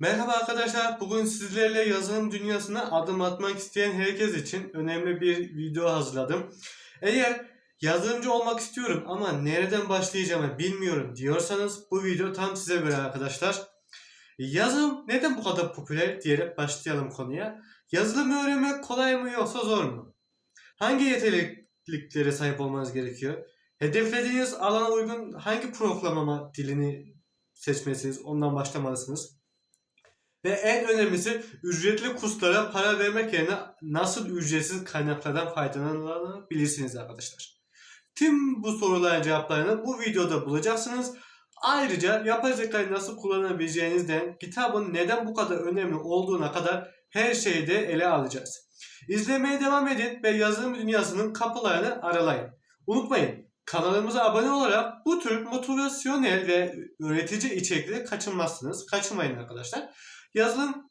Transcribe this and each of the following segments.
Merhaba arkadaşlar. Bugün sizlerle yazılım dünyasına adım atmak isteyen herkes için önemli bir video hazırladım. Eğer yazılımcı olmak istiyorum ama nereden başlayacağımı bilmiyorum diyorsanız bu video tam size göre arkadaşlar. Yazılım neden bu kadar popüler diyerek başlayalım konuya. Yazılım öğrenmek kolay mı yoksa zor mu? Hangi yetenekliliklere sahip olmanız gerekiyor? Hedeflediğiniz alana uygun hangi programlama dilini seçmelisiniz? Ondan başlamalısınız. Ve en önemlisi ücretli kurslara para vermek yerine nasıl ücretsiz kaynaklardan faydalanabilirsiniz arkadaşlar. Tüm bu soruların cevaplarını bu videoda bulacaksınız. Ayrıca yapay zekayı nasıl kullanabileceğinizden kitabın neden bu kadar önemli olduğuna kadar her şeyi de ele alacağız. İzlemeye devam edin ve yazılım dünyasının kapılarını aralayın. Unutmayın kanalımıza abone olarak bu tür motivasyonel ve öğretici içerikleri kaçırmazsınız. Kaçırmayın arkadaşlar. Yazılım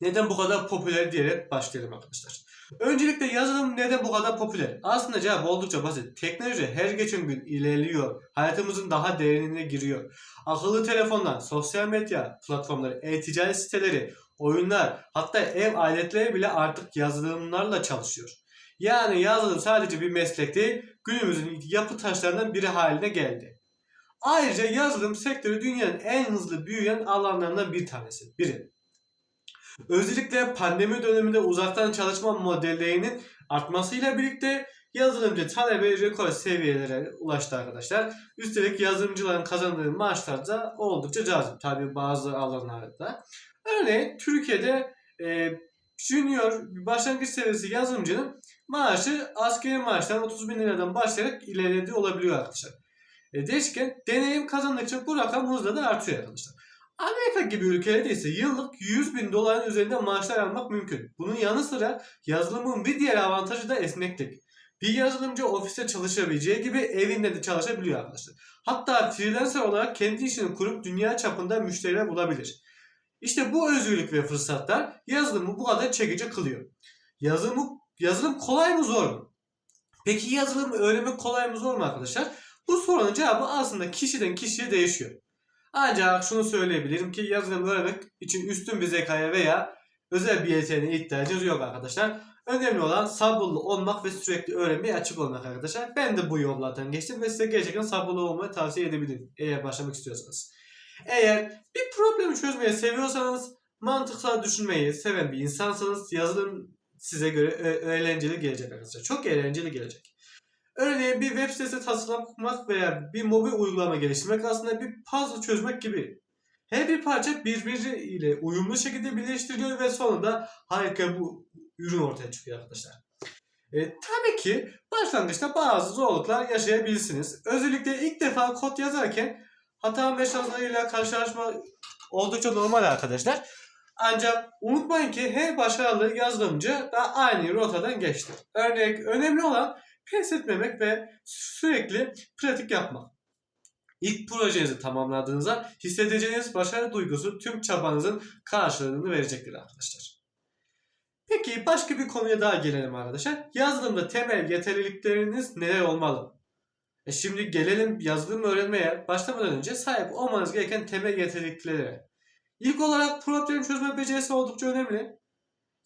neden bu kadar popüler diyerek başlayalım arkadaşlar. Öncelikle yazılım neden bu kadar popüler? Aslında cevap oldukça basit. Teknoloji her geçen gün ilerliyor. Hayatımızın daha derinine giriyor. Akıllı telefonlar, sosyal medya platformları, e-ticaret siteleri, oyunlar, hatta ev aletleri bile artık yazılımlarla çalışıyor. Yani yazılım sadece bir meslek değil, günümüzün yapı taşlarından biri haline geldi. Ayrıca yazılım sektörü dünyanın en hızlı büyüyen alanlarından bir tanesi. Biri. Özellikle pandemi döneminde uzaktan çalışma modellerinin artmasıyla birlikte yazılımcı talebi rekor seviyelere ulaştı arkadaşlar. Üstelik yazılımcıların kazandığı maaşlar da oldukça cazip. Tabi bazı alanlarda. Örneğin Türkiye'de e, junior başlangıç seviyesi yazılımcının maaşı askeri maaştan 30 bin liradan başlayarak ilerlediği olabiliyor arkadaşlar. E, değişken deneyim kazandıkça bu rakam hızla da artıyor arkadaşlar. Amerika gibi ülkelerde ise yıllık 100 bin doların üzerinde maaşlar almak mümkün. Bunun yanı sıra yazılımın bir diğer avantajı da esneklik. Bir yazılımcı ofiste çalışabileceği gibi evinde de çalışabiliyor arkadaşlar. Hatta freelancer olarak kendi işini kurup dünya çapında müşteriler bulabilir. İşte bu özgürlük ve fırsatlar yazılımı bu kadar çekici kılıyor. Yazılımı, yazılım kolay mı zor mu? Peki yazılım öğrenmek kolay mı zor mu arkadaşlar? Bu sorunun cevabı aslında kişiden kişiye değişiyor. Ancak şunu söyleyebilirim ki yazılım öğrenmek için üstün bir zekaya veya özel bir yeteneğe ihtiyacınız yok arkadaşlar. Önemli olan sabırlı olmak ve sürekli öğrenmeye açık olmak arkadaşlar. Ben de bu yollardan geçtim ve size gerçekten sabırlı olmayı tavsiye edebilirim eğer başlamak istiyorsanız. Eğer bir problemi çözmeyi seviyorsanız, mantıksal düşünmeyi seven bir insansanız yazılım size göre eğlenceli gelecek arkadaşlar. Çok eğlenceli gelecek. Örneğin bir web sitesi tasarlamak veya bir mobil uygulama geliştirmek aslında bir puzzle çözmek gibi. Her bir parça birbiriyle uyumlu şekilde birleştiriliyor ve sonunda harika bu ürün ortaya çıkıyor arkadaşlar. E, tabii ki başlangıçta bazı zorluklar yaşayabilirsiniz. Özellikle ilk defa kod yazarken hata mesajlarıyla karşılaşma oldukça normal arkadaşlar. Ancak unutmayın ki her başarılı yazılımcı da aynı rotadan geçti. Örnek önemli olan pes etmemek ve sürekli pratik yapmak. İlk projenizi tamamladığınızda hissedeceğiniz başarı duygusu tüm çabanızın karşılığını verecektir arkadaşlar. Peki başka bir konuya daha gelelim arkadaşlar. Yazılımda temel yeterlilikleriniz neler olmalı? E şimdi gelelim yazılım öğrenmeye başlamadan önce sahip olmanız gereken temel yeterliliklere. İlk olarak problem çözme becerisi oldukça önemli.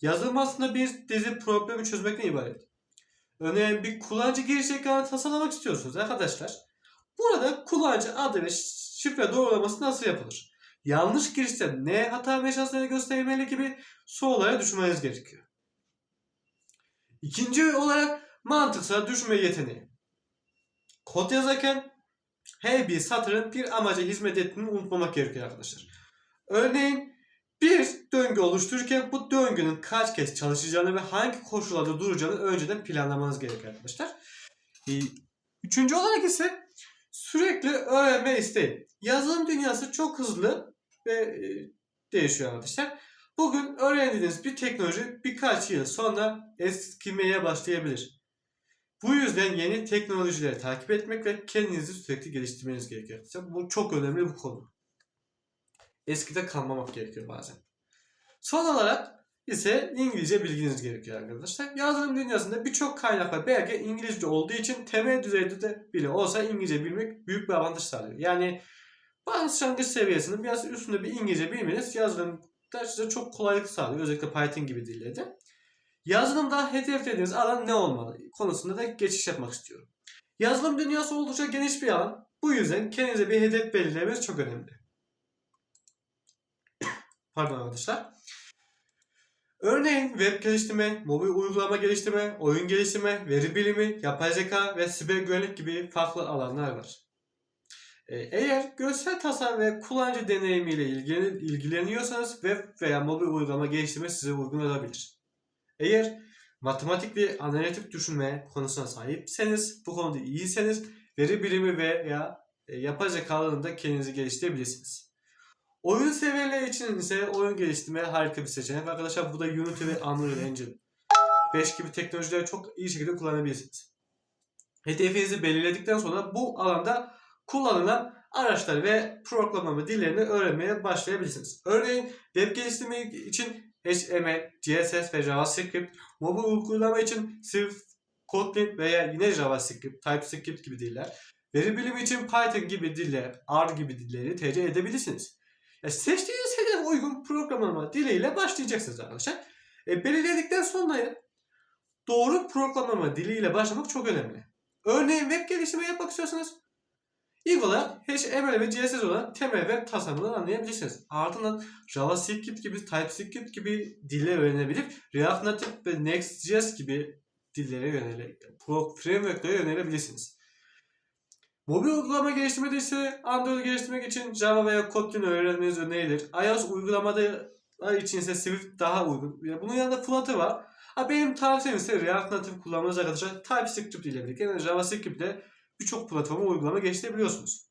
Yazılım aslında bir dizi problemi çözmekten ibaret. Örneğin bir kullanıcı giriş ekranı tasarlamak istiyorsunuz arkadaşlar. Burada kullanıcı adı ve şifre doğrulaması nasıl yapılır? Yanlış girişte ne hata mesajları göstermeli gibi sorulara düşünmeniz gerekiyor. İkinci olarak mantıksal düşünme yeteneği. Kod yazarken her bir satırın bir amaca hizmet ettiğini unutmamak gerekiyor arkadaşlar. Örneğin bir döngü oluştururken bu döngünün kaç kez çalışacağını ve hangi koşullarda duracağını önceden planlamanız gerekiyor arkadaşlar. Ee, Üçüncü olarak ise sürekli öğrenme isteği. Yazılım dünyası çok hızlı ve e, değişiyor arkadaşlar. Bugün öğrendiğiniz bir teknoloji birkaç yıl sonra eskimeye başlayabilir. Bu yüzden yeni teknolojileri takip etmek ve kendinizi sürekli geliştirmeniz gerekiyor. Bu çok önemli bir konu. Eskide kalmamak gerekiyor bazen. Son olarak ise İngilizce bilginiz gerekiyor arkadaşlar. Yazılım dünyasında birçok kaynak ve belge İngilizce olduğu için temel düzeyde de bile olsa İngilizce bilmek büyük bir avantaj sağlıyor. Yani başlangıç seviyesinin biraz üstünde bir İngilizce bilmeniz yazılımda size çok kolaylık sağlıyor. Özellikle Python gibi dillerde. Yazılımda hedeflediğiniz alan ne olmalı konusunda da geçiş yapmak istiyorum. Yazılım dünyası oldukça geniş bir alan. Bu yüzden kendinize bir hedef belirlemeniz çok önemli. Pardon arkadaşlar. Örneğin web geliştirme, mobil uygulama geliştirme, oyun geliştirme, veri bilimi, yapay zeka ve siber güvenlik gibi farklı alanlar var. Ee, Eğer görsel tasarım ve kullanıcı deneyimiyle ilgilen- ilgileniyorsanız web veya mobil uygulama geliştirme size uygun olabilir. Eğer matematik ve analitik düşünme konusuna sahipseniz, bu konuda iyiyseniz veri bilimi veya e, yapay zeka alanında kendinizi geliştirebilirsiniz. Oyun severler için ise oyun geliştirme harika bir seçenek. Arkadaşlar bu da Unity ve Unreal Engine 5 gibi teknolojileri çok iyi şekilde kullanabilirsiniz. Hedefinizi belirledikten sonra bu alanda kullanılan araçlar ve programlama dillerini öğrenmeye başlayabilirsiniz. Örneğin web geliştirme için HTML, CSS ve JavaScript, mobil uygulama için Swift, Kotlin veya yine JavaScript, TypeScript gibi diller, veri bilimi için Python gibi diller, R gibi dilleri tercih edebilirsiniz. Ya seçtiğiniz hedefe uygun programlama diliyle başlayacaksınız arkadaşlar. E, belirledikten sonra doğru programlama diliyle başlamak çok önemli. Örneğin web geliştirme yapmak istiyorsanız ilk olarak HTML ve CSS olan temel web tasarımını anlayabilirsiniz. Ardından JavaScript gibi, TypeScript gibi diller öğrenebilir. React Native ve Next.js gibi dillere yönele, pro- frameworklere yönelebilirsiniz. Mobil uygulama geliştirmede ise Android geliştirmek için Java veya Kotlin öğrenmeniz önerilir. iOS uygulamalar için ise Swift daha uygun. Bunun yanında Flutter var. Ha benim tavsiyem ise React Native kullanmanız arkadaşlar. TypeScript ile birlikte yani JavaScript ile birçok platforma uygulama geliştirebiliyorsunuz.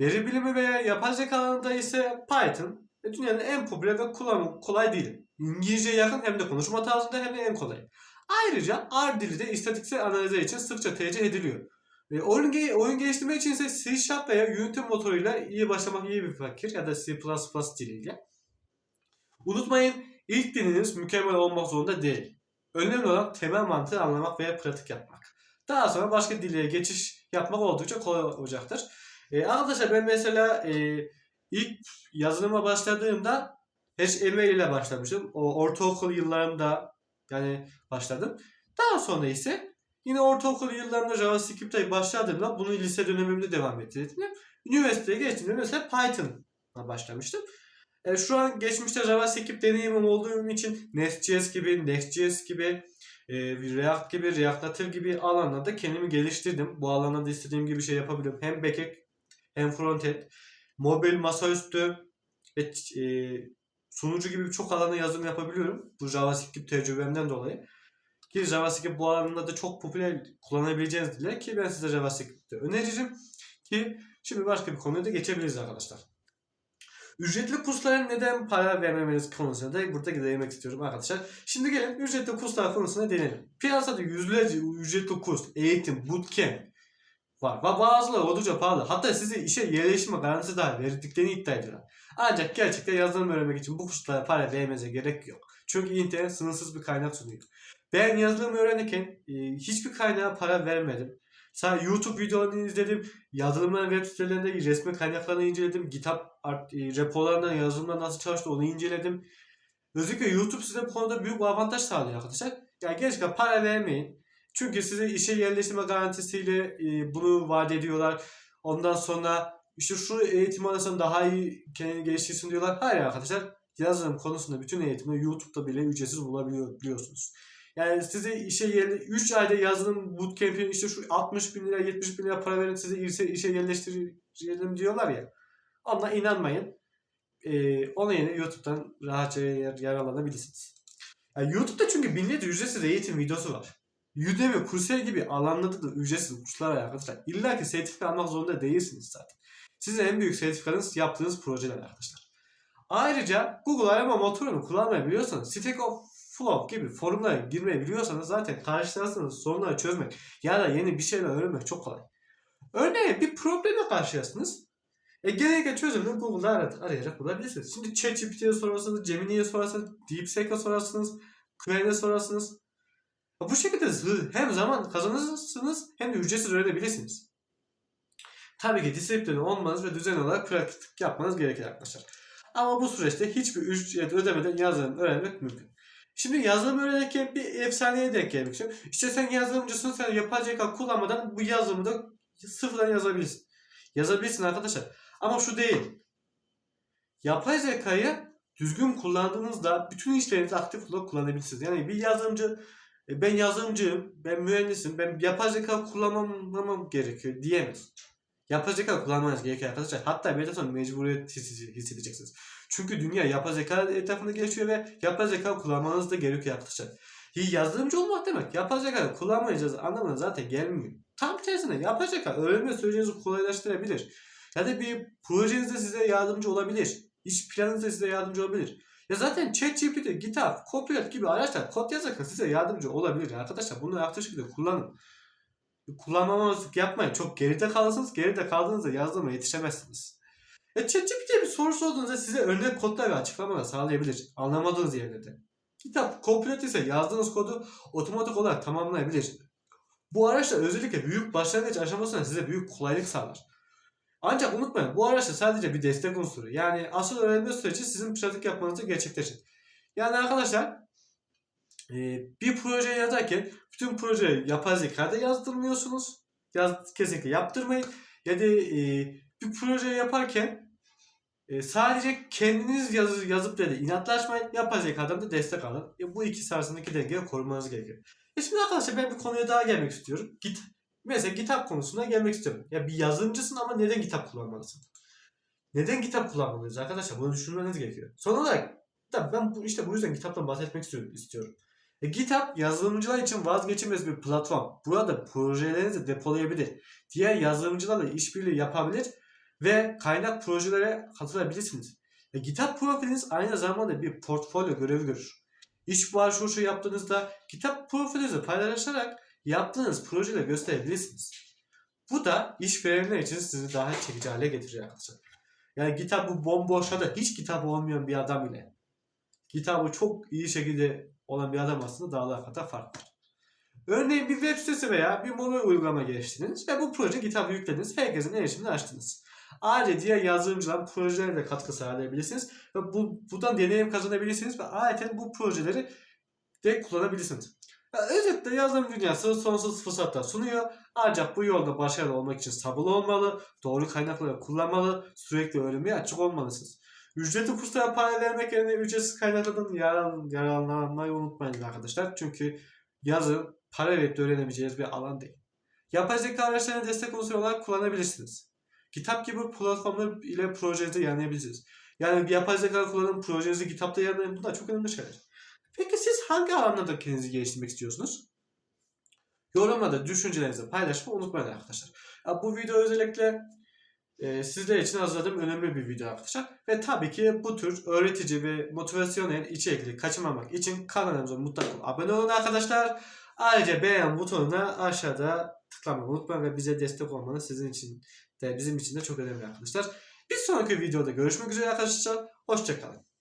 Veri bilimi veya yapay zeka alanında ise Python ve dünyanın en popüler ve kullanımı kolay değil. İngilizceye yakın hem de konuşma tarzında hem de en kolay. Ayrıca R dili de istatistiksel analizler için sıkça tercih ediliyor. Ve oyun, ge- oyun geliştirme için ise C Sharp veya Unity motoruyla iyi başlamak iyi bir fikir ya da C++ diliyle. Unutmayın ilk diliniz mükemmel olmak zorunda değil. Önemli olan temel mantığı anlamak veya pratik yapmak. Daha sonra başka dillere geçiş yapmak oldukça kolay olacaktır. Ee, arkadaşlar ben mesela e, ilk yazılıma başladığımda HTML ile başlamıştım. O ortaokul yıllarımda yani başladım. Daha sonra ise yine ortaokul yıllarımda JavaScript'e başladığımda bunu lise dönemimde devam ettirdim. Üniversiteye geçtiğimde mesela Python'a başlamıştım. E, şu an geçmişte JavaScript deneyimim olduğum için Nest.js gibi, Next.js gibi, e, React gibi, React Native gibi alanlarda kendimi geliştirdim. Bu alanlarda istediğim gibi şey yapabiliyorum. Hem backend hem frontend, mobil, masaüstü ve e, sunucu gibi birçok alanda yazılım yapabiliyorum. Bu JavaScript tecrübemden dolayı. Ki JavaScript bu alanda da çok popüler kullanabileceğiniz diller ki ben size JavaScript'i öneririm. Ki şimdi başka bir konuya da geçebiliriz arkadaşlar. Ücretli kurslara neden para vermemeniz konusuna da burada değinmek istiyorum arkadaşlar. Şimdi gelin ücretli kurslar konusuna değinelim. Piyasada yüzlerce ücretli kurs, eğitim, bootcamp var. Ve bazıları oldukça pahalı. Hatta size işe yerleşme garantisi dahi verdiklerini iddia ediyorlar. Ancak gerçekten yazılım öğrenmek için bu kurslara para vermenize gerek yok. Çünkü internet sınırsız bir kaynak sunuyor. Ben yazılım öğrenirken e, hiçbir kaynağa para vermedim. Sadece YouTube videolarını izledim. Yazılımların web sitelerinde resmi kaynaklarını inceledim. GitHub art- e, repolarından yazılımlar nasıl çalıştı onu inceledim. Özellikle YouTube size bu konuda büyük bir avantaj sağlıyor arkadaşlar. Yani gerçekten para vermeyin. Çünkü size işe yerleştirme garantisiyle e, bunu vaat ediyorlar. Ondan sonra işte şu eğitim alırsan daha iyi kendini geliştirsin diyorlar. Hayır arkadaşlar yazılım konusunda bütün eğitimi YouTube'da bile ücretsiz bulabiliyor biliyorsunuz. Yani size işe yerle 3 ayda yazılım bootcamp'in işte şu 60 bin lira 70 bin lira para verin size işe, işe yerleştirelim diyorlar ya. Ona inanmayın. Ee, ona yine YouTube'dan rahatça yer, yararlanabilirsiniz. Yani YouTube'da çünkü binlerce ücretsiz eğitim videosu var. Udemy, Coursera gibi alanlarda da ücretsiz kurslar var arkadaşlar. İlla ki sertifika almak zorunda değilsiniz zaten. Sizin en büyük sertifikanız yaptığınız projeler arkadaşlar. Ayrıca Google arama motorunu kullanmayı biliyorsanız Stack Overflow gibi forumlara girmeyi biliyorsanız zaten karşılaştığınız sorunları çözmek ya da yeni bir şeyler öğrenmek çok kolay. Örneğin bir probleme karşılaştınız. E genellikle çözümünü Google'da ar- arayarak bulabilirsiniz. Şimdi ChatGPT'ye sorarsanız, Gemini'ye sorarsanız, DeepSeek'e sorarsınız, Qwen'e sorarsınız. Bu şekilde hem zaman kazanırsınız hem de ücretsiz öğrenebilirsiniz. Tabii ki disiplin olmanız ve düzenli olarak pratik yapmanız gerekir arkadaşlar. Ama bu süreçte hiçbir ücret ödemeden yazılım öğrenmek mümkün. Şimdi yazılım öğrenirken bir efsaneye denk gelmek istiyorum. İşte sen yazılımcısın, sen yapay zeka kullanmadan bu yazılımı da sıfırdan yazabilirsin. Yazabilirsin arkadaşlar. Ama şu değil. Yapay zekayı düzgün kullandığınızda bütün işlerinizi aktif olarak kullanabilirsiniz. Yani bir yazılımcı "E, ben yazılımcıyım, ben mühendisim, ben yapay zeka kullanmamam gerekiyor diyemez. Yapay zeka kullanmanız gerekiyor arkadaşlar. Hatta bir de sonra mecburiyet hisse- hissedeceksiniz. Çünkü dünya yapay zeka etrafında gelişiyor ve yapay zeka kullanmanız da gerekiyor arkadaşlar. Yazılımcı olmak demek yapay zeka kullanmayacağız anlamına zaten gelmiyor. Tam tersine yapay zeka öğrenme sürecinizi kolaylaştırabilir. Ya da bir projenizde size yardımcı olabilir. İş planınızda size yardımcı olabilir. Ya zaten ChatGPT, GitHub, Copilot gibi araçlar kod yazarken size yardımcı olabilir arkadaşlar. Bunları aktif şekilde kullanın. Kullanmamazlık yapmayın. Çok geride kalırsınız. Geride kaldığınızda yazdırma yetişemezsiniz. E ChatGPT'ye bir soru sorduğunuzda size örnek kodlar ve açıklamalar sağlayabilir. Anlamadığınız yerlerde. Kitap Copilot ise yazdığınız kodu otomatik olarak tamamlayabilir. Bu araçlar özellikle büyük başlangıç aşamasında size büyük kolaylık sağlar. Ancak unutmayın bu araçlar sadece bir destek unsuru. Yani asıl öğrenme süreci sizin pratik yapmanızı gerçekleşir. Yani arkadaşlar e, bir proje yazarken bütün projeyi yapay zekada yazdırmıyorsunuz. Yaz, kesinlikle yaptırmayın. Ya da e, bir proje yaparken e, sadece kendiniz yazı, yazıp dedi inatlaşmayın. Yapay zekadan da destek alın. E, bu ikisi arasındaki dengeyi korumanız gerekiyor. E şimdi arkadaşlar ben bir konuya daha gelmek istiyorum. Git. Mesela kitap konusuna gelmek istiyorum. Ya bir yazılımcısın ama neden kitap kullanmalısın? Neden kitap kullanmalıyız arkadaşlar? Bunu düşünmeniz gerekiyor. Son olarak tabii ben bu, işte bu yüzden kitaptan bahsetmek istiyorum. E, GitHub yazılımcılar için vazgeçilmez bir platform. Burada projelerinizi depolayabilir. Diğer yazılımcılarla işbirliği yapabilir ve kaynak projelere katılabilirsiniz. E, GitHub profiliniz aynı zamanda bir portfolyo görevi görür. İş başvurusu yaptığınızda kitap profilinizi paylaşarak yaptığınız projeleri gösterebilirsiniz. Bu da işverenler için sizi daha çekici hale getiriyor arkadaşlar. Yani GitHub bu bomboşa da hiç kitap olmayan bir adam ile kitabı çok iyi şekilde olan bir adam aslında dağlar kadar farklı. Örneğin bir web sitesi veya bir mobil uygulama geliştirdiniz ve bu proje GitHub'a yüklediniz. Herkesin erişimini açtınız. Ayrıca diğer yazılımcıların projelerine de katkı sağlayabilirsiniz ve bu, buradan deneyim kazanabilirsiniz ve ayrıca bu projeleri de kullanabilirsiniz. Ya özetle yazılım dünyası sonsuz fırsatlar sunuyor. Ancak bu yolda başarılı olmak için sabırlı olmalı, doğru kaynakları kullanmalı, sürekli öğrenmeye açık olmalısınız. Ücretli kurslara para vermek yerine ücretsiz kaynaklardan yaran, yararlanmayı unutmayın arkadaşlar. Çünkü yazı para verip de öğrenebileceğiniz bir alan değil. Yapay zeka araçlarını destek unsuru olarak kullanabilirsiniz. Kitap gibi platformlar ile projenizi yayınlayabilirsiniz. Yani yapay zeka kullanın projenizi kitapta yayınlayın. Bunlar çok önemli şeyler. Peki siz hangi alanlarda kendinizi geliştirmek istiyorsunuz? Yorumlarda düşüncelerinizi paylaşmayı unutmayın arkadaşlar. Ya bu video özellikle e, sizler için hazırladığım önemli bir video arkadaşlar. Ve tabii ki bu tür öğretici ve motivasyonel içerikleri kaçırmamak için kanalımıza mutlaka abone olun arkadaşlar. Ayrıca beğen butonuna aşağıda tıklamayı unutmayın ve bize destek olmanız sizin için de bizim için de çok önemli arkadaşlar. Bir sonraki videoda görüşmek üzere arkadaşlar. Hoşçakalın.